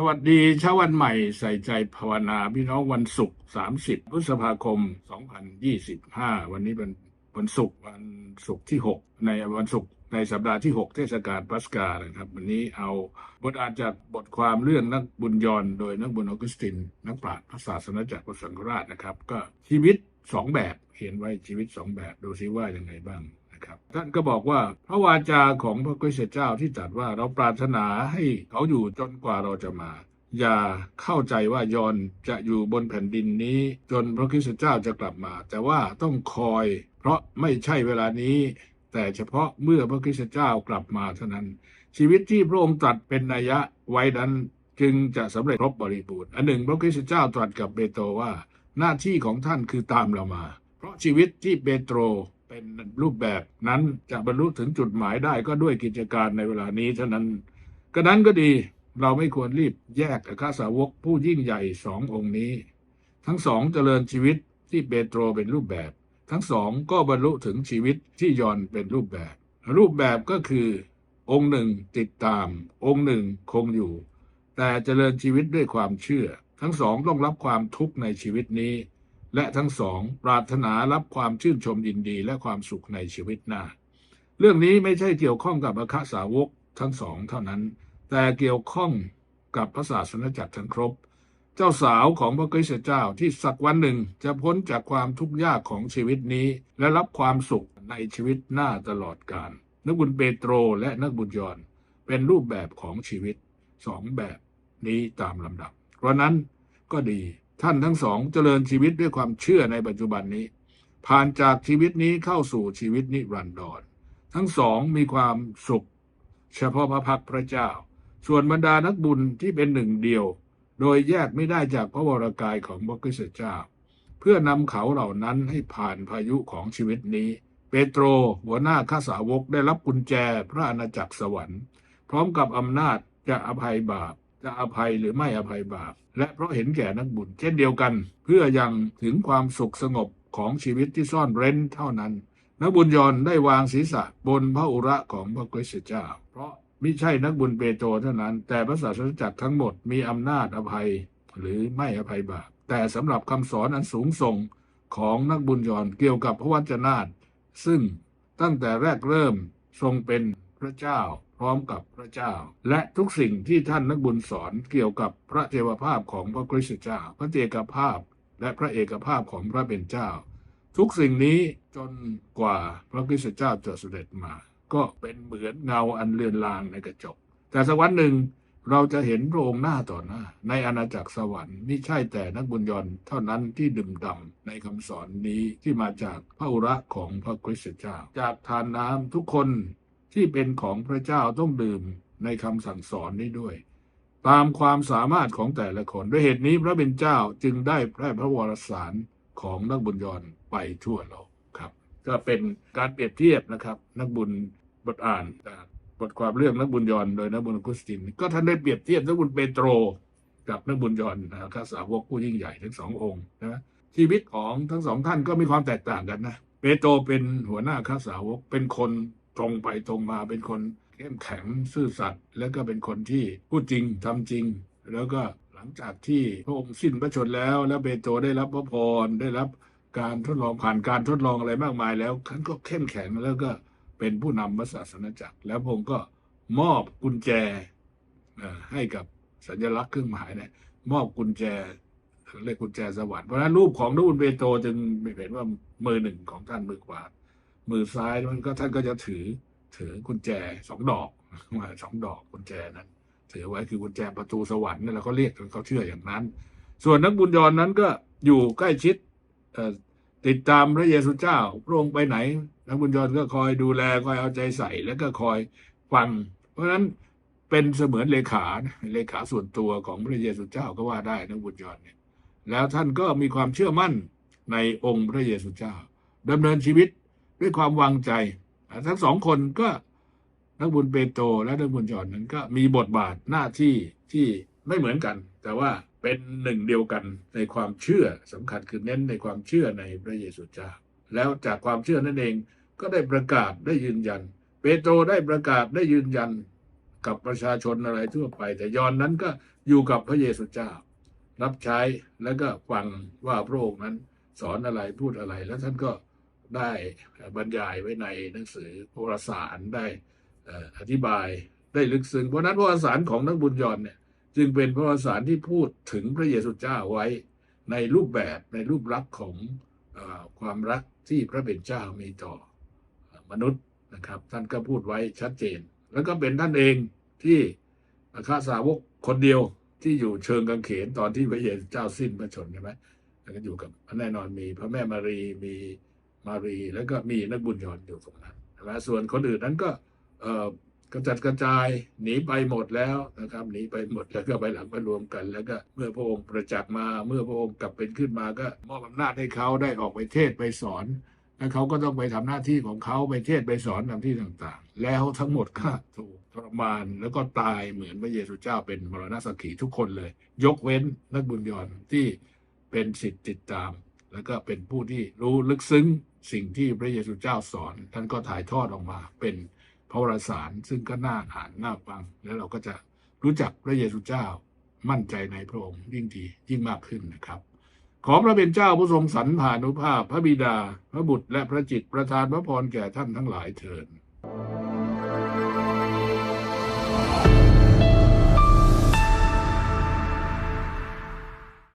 สวัสดีเช้าวันใหม่ใส่ใจภาวนาพี่น้องวันศุกร์30 พฤษภาคม 2025 วันนี้เป็นวันศุกร์วันศุกร์ที่ 6 ในวันศุกร์ในสัปดาห์ที่ 6 เทศกาลปัสกานะครับ วันนี้เอาบทอ่านจากบทความเรื่องนักบุญยอนโดยนักบุญออกุสติน นักปราชญ์พระศาสนาจักรพระสังฆราชนะครับ ก็ชีวิตสองแบบเขียนไว้ชีวิตสองแบบดูซิว่ายังไงบ้าง นะครับ ท่านก็บอกว่าพระวาจาของพระคริสตเจ้าที่ตรัสว่าเราปรารถนาให้เขาอยู่จนกว่าเราจะมา อย่าเข้าใจว่ายอนจะอยู่บนแผ่นดินนี้ จนพระคริสตเจ้าจะกลับมา แต่ว่าต้องคอย เพราะไม่ใช่เวลานี้ แต่เฉพาะเมื่อพระคริสตเจ้ากลับมาเท่านั้น ชีวิตที่พระองค์ตรัสเป็นนัยยะไว้นั้นจึงจะสำเร็จครบบริบูรณ์อันหนึ่ง พระคริสตเจ้าตรัสกับเปโตรว่า หน้าที่ของท่านคือตามเรามา เพราะชีวิตที่เปโตร เป็นรูปแบบนั้นจะบรรลุถึงจุดหมายได้ก็ด้วยกิจการในเวลานี้เท่านั้นก็นั้นก็ดีเราไม่ควรรีบแยกข้าสาวกผู้ยิ่งใหญ่สององค์นี้ ทั้งสองเจริญชีวิตที่เปโตรเป็นรูปแบบ ทั้งสองก็บรรลุถึงชีวิตที่ยอนเป็นรูปแบบ รูปแบบก็คือองค์หนึ่งติดตาม องค์หนึ่งคงอยู่ แต่เจริญชีวิตด้วยความเชื่อ ทั้งสองต้องรับความทุกข์ในชีวิตนี้ และทั้งสองปรารถนารับความชื่นชมยินดีและความสุขในชีวิตหน้า เรื่องนี้ไม่ใช่เกี่ยวข้องกับอัครสาวกทั้งสองเท่านั้น แต่เกี่ยวข้องกับพระศาสนจักรทั้งครบ เจ้าสาวของพระคริสต์เจ้าที่สักวันหนึ่งจะพ้นจากความทุกข์ยากของชีวิตนี้ และรับความสุขในชีวิตหน้าตลอดกาลนักบุญเปโตรและนักบุญยอนเป็นรูปแบบของชีวิตสองแบบนี้ตามลำดับ เพราะนั้นก็ดี ท่านทั้งสองเจริญชีวิตด้วยความเชื่อในปัจจุบันนี้ ผ่านจากชีวิตนี้เข้าสู่ชีวิตนิรันดรทั้งสองมีความสุข เฉพาะพระพักพระเจ้า ส่วนบรรดานักบุญที่เป็นหนึ่งเดียว โดยแยกไม่ได้จากพระวรากายของพระคริสตเจ้า เพื่อนำเขาเหล่านั้นให้ผ่านพายุของชีวิตนี้ เปโตรหัวหน้าข้าสาวกได้รับกุญแจพระอาณาจักรสวรรค์ พร้อมกับอำนาจจะอภัยบาป จะอภัยหรือไม่อภัยบาป และเพราะเห็นแก่นักบุญเช่นเดียวกัน เพื่อยังถึงความสุขสงบของชีวิตที่ซ่อนเร้นเท่านั้น นักบุญยอนได้วางศีรษะบนพระอุระของพระคริสต์เจ้า เพราะมิใช่นักบุญเปโตรเท่านั้น แต่พระศาสนจักรทั้งหมดมีอำนาจอภัยหรือไม่อภัยบาป แต่สำหรับคำสอนอันสูงส่งของนักบุญยอนเกี่ยวกับพระวจนะซึ่งตั้งแต่แรกเริ่มทรงเป็น พระเจ้า พร้อมกับพระเจ้า และทุกสิ่งที่ท่านนักบุญสอนเกี่ยวกับพระเทวภาพของพระคริสต์เจ้า พระเอกภาพ และพระเอกภาพของพระเป็นเจ้า ทุกสิ่งนี้จนกว่าพระคริสต์เจ้าจะเสด็จมา ก็เป็นเหมือนเงาอันเลือนลางในกระจก แต่สักวันหนึ่งเราจะเห็นพระองค์หน้าต่อหน้า ในอาณาจักรสวรรค์ไม่ใช่แต่นักบุญยนต์เท่านั้นที่ดื่มด่ำในคำสอนนี้ที่มาจากพระอุระของพระคริสต์เจ้า จากทานน้ำทุกคน ที่เป็นของพระเจ้าต้องดื่มในคำสั่งสอนนี้ด้วย ตามความสามารถของแต่ละคน ด้วยเหตุนี้พระเป็นเจ้าจึงได้แพร่พระวรสารของนักบุญยอนไปทั่วโลกครับ ก็เป็นการเปรียบเทียบนะครับ นักบุญบทอ่านบทความเรื่องนักบุญยอนโดยนักบุญกุสติน ก็ท่านได้เปรียบเทียบนักบุญเปโตรกับนักบุญยนนะครับข้าสาวกผู้ยิ่งใหญ่ทั้งสององค์นะชีวิตของทั้งสองท่านก็มีความแตกต่างกันนะเปโตรเป็นหัวหน้าข้าสาวกเป็นคน ตรงไปตรงมาเป็นคนเข้มแข็งซื่อสัตย์แล้วก็เป็นคนที่พูดจริงทำจริง แล้วก็หลังจากที่พระองค์สิ้นพระชนแล้ว แล้วเปโตได้รับพระพรได้รับการทดลองผ่านการทดลองอะไรมากมายแล้วท่านก็เข้มแข็งแล้วก็เป็นผู้นำพระศาสนาจักร แล้วพระองค์ก็มอบกุญแจให้กับสัญลักษณ์เครื่องหมายเนี่ยมอบกุญแจเรียกกุญแจสวรรค์เพราะฉะนั้นรูปของนักบุญเปโตจึงเห็นว่ามือหนึ่งของท่านมือขวา มือซ้ายมันก็ท่านก็จะถือถือกุญแจสองดอกมาสองดอกกุญแจนั้น ถือไว้คือกุญแจประตูสวรรค์นั่นแหละเขาเรียกเขาเชื่ออย่างนั้น ส่วนนักบุญยอนนั้นก็อยู่ใกล้ชิดติดตามพระเยซูเจ้าพระองค์ไปไหน นักบุญยอนก็คอยดูแลคอยเอาใจใส่แล้วก็คอยฟัง เพราะฉะนั้นเป็นเสมือนเลขาเลขาส่วนตัวของพระเยซูเจ้าก็ว่าได้นักบุญยอนเนี่ยแล้วท่านก็มีความเชื่อมั่นในองค์พระเยซูเจ้าดำเนินชีวิต ด้วยความวางใจทั้งสองคนก็นักบุญเปโตรและนักบุญยอนนั้นก็มีบทบาทหน้าที่ที่ไม่เหมือนกัน แต่ว่าเป็นหนึ่งเดียวกันในความเชื่อสำคัญคือเน้นในความเชื่อในพระเยซูเจ้า แล้วจากความเชื่อนั่นเองก็ได้ประกาศได้ยืนยัน เปโตรได้ประกาศได้ยืนยันกับประชาชนอะไรทั่วไป แต่ยอนนั้นก็อยู่กับพระเยซูเจ้า รับใช้แล้วก็ฟังว่าพระองค์นั้นสอนอะไรพูดอะไรแล้วท่านก็ ได้บรรยายไว้ในหนังสือโหราสารได้อธิบายได้ลึกซึ้งเพราะนั้นโหราสารของนักบุญยอนเนี่ยจึงเป็นโหราสารที่พูดถึงพระเยซูเจ้าไว้ในรูปแบบในรูปลักษณ์ของอความรักที่พระเป็นเจ้ามีต่อมนุษย์นะครับ ท่านก็พูดไว้ชัดเจน แล้วก็เป็นท่านเองที่อาคาสาวกคนเดียวที่อยู่เชิงกังเขนตอนที่พระเยซูเจ้าสิ้นพระชนใช่ไหมแล้วก็อยู่กับแน่นอนมีพระแม่มารีมี มารี แล้วก็มีนักบุญยอนอยู่ตรงนั้นใช่ไหมส่วนคนอื่นนั้นก็กระจัดกระจายหนีไปหมดแล้วนะครับหนีไปหมดแล้วก็ไปหลังมารวมกัน แล้วก็เมื่อพระองค์ประจักษ์มาเมื่อพระองค์กลับเป็นขึ้นมาก็มอบอำนาจให้เขาได้ออกไปเทศไปสอนแล้วเขาก็ต้องไปทำหน้าที่ของเขาไปเทศไปสอนตามที่ต่างๆ แล้วทั้งหมดก็ถูกทรมานแล้วก็ตายเหมือนพระเยซูเจ้าเป็นมรณสักขีทุกคนเลย ยกเว้นนักบุญยอนที่เป็นสิทธิ์ติดตาม แล้วก็เป็นผู้ที่รู้ลึกซึ้งสิ่งที่พระเยซูเจ้าสอน ท่านก็ถ่ายทอดออกมา เป็นพระวรสารซึ่งก็น่าอ่านน่าฟัง แล้วเราก็จะรู้จักพระเยซูเจ้ามั่นใจในพระองค์ยิ่งดียิ่งมากขึ้นนะครับ ขอพระเป็นเจ้าผู้ทรงสรรผานุภาพ พระบิดา พระบุตรและพระจิตประทานพระพรแก่ท่านทั้งหลายเถิด